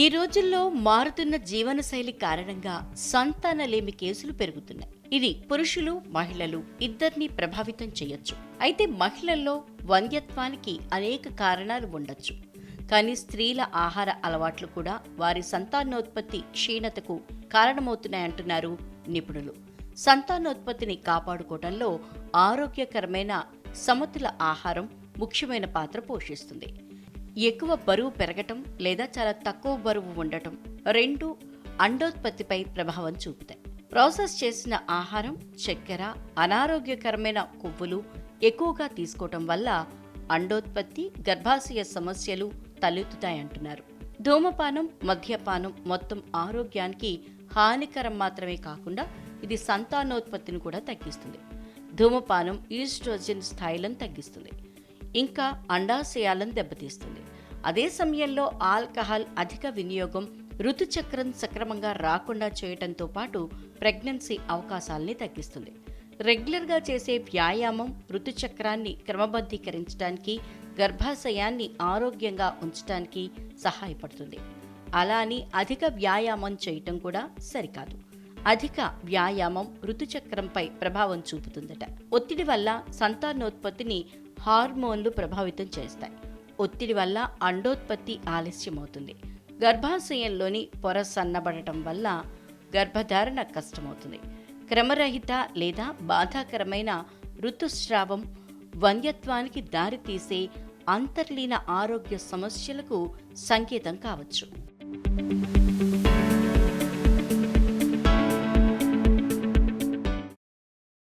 ఈ రోజుల్లో మారుతున్న జీవనశైలి కారణంగా సంతానలేమి కేసులు పెరుగుతున్నాయి. ఇది పురుషులు మహిళలు ఇద్దరిని ప్రభావితం చేయొచ్చు. అయితే మహిళల్లో వంద్యత్వానికి అనేక కారణాలు ఉండొచ్చు. కానీ స్త్రీల ఆహార అలవాట్లు కూడా వారి సంతానోత్పత్తి క్షీణతకు కారణమవుతున్నాయంటున్నారు నిపుణులు. సంతానోత్పత్తిని కాపాడుకోవడంలో ఆరోగ్యకరమైన సమతుల ఆహారం ముఖ్యమైన పాత్ర పోషిస్తుంది. ఎక్కువ బరువు పెరగటం లేదా చాలా తక్కువ బరువు ఉండటం రెండు అండోత్పత్తిపై ప్రభావం చూపుతాయి. ప్రాసెస్ చేసిన ఆహారం చక్కెర అనారోగ్యకరమైన కొవ్వులు ఎక్కువగా తీసుకోవటం వల్ల అండోత్పత్తి గర్భాశయ సమస్యలు తలెత్తుతాయంటున్నారు ధూమపానం మద్యపానం మొత్తం ఆరోగ్యానికి హానికరం మాత్రమే కాకుండా ఇది సంతానోత్పత్తిని కూడా తగ్గిస్తుంది. ధూమపానం ఈస్ట్రోజన్ స్థాయిలను తగ్గిస్తుంది. ఇంకా అండాశయాలను దెబ్బతీస్తుంది. అదే సమయంలో ఆల్కహాల్ అధిక వినియోగం ఋతుచక్రం సక్రమంగా రాకుండా చేయటంతో పాటు ప్రెగ్నెన్సీ అవకాశాలని తగ్గిస్తుంది. రెగ్యులర్గా చేసే వ్యాయామం ఋతుచక్రాన్ని క్రమబద్ధీకరించడానికి గర్భాశయాన్ని ఆరోగ్యంగా ఉంచడానికి సహాయపడుతుంది. అలా అని అధిక వ్యాయామం చేయటం కూడా సరికాదు. అధిక వ్యాయామం ఋతుచక్రంపై ప్రభావం చూపుతుందట. ఒత్తిడి వల్ల సంతానోత్పత్తిని హార్మోన్లు ప్రభావితం చేస్తాయి. ఒత్తిడి వల్ల అండోత్పత్తి ఆలస్యమవుతుంది. గర్భాశయంలోని పొర సన్నబడటం వల్ల గర్భధారణ కష్టమవుతుంది. క్రమరహిత లేదా బాధాకరమైన ఋతుస్రావం వంద్యత్వానికి దారితీసే అంతర్లీన ఆరోగ్య సమస్యలకు సంకేతం కావచ్చు.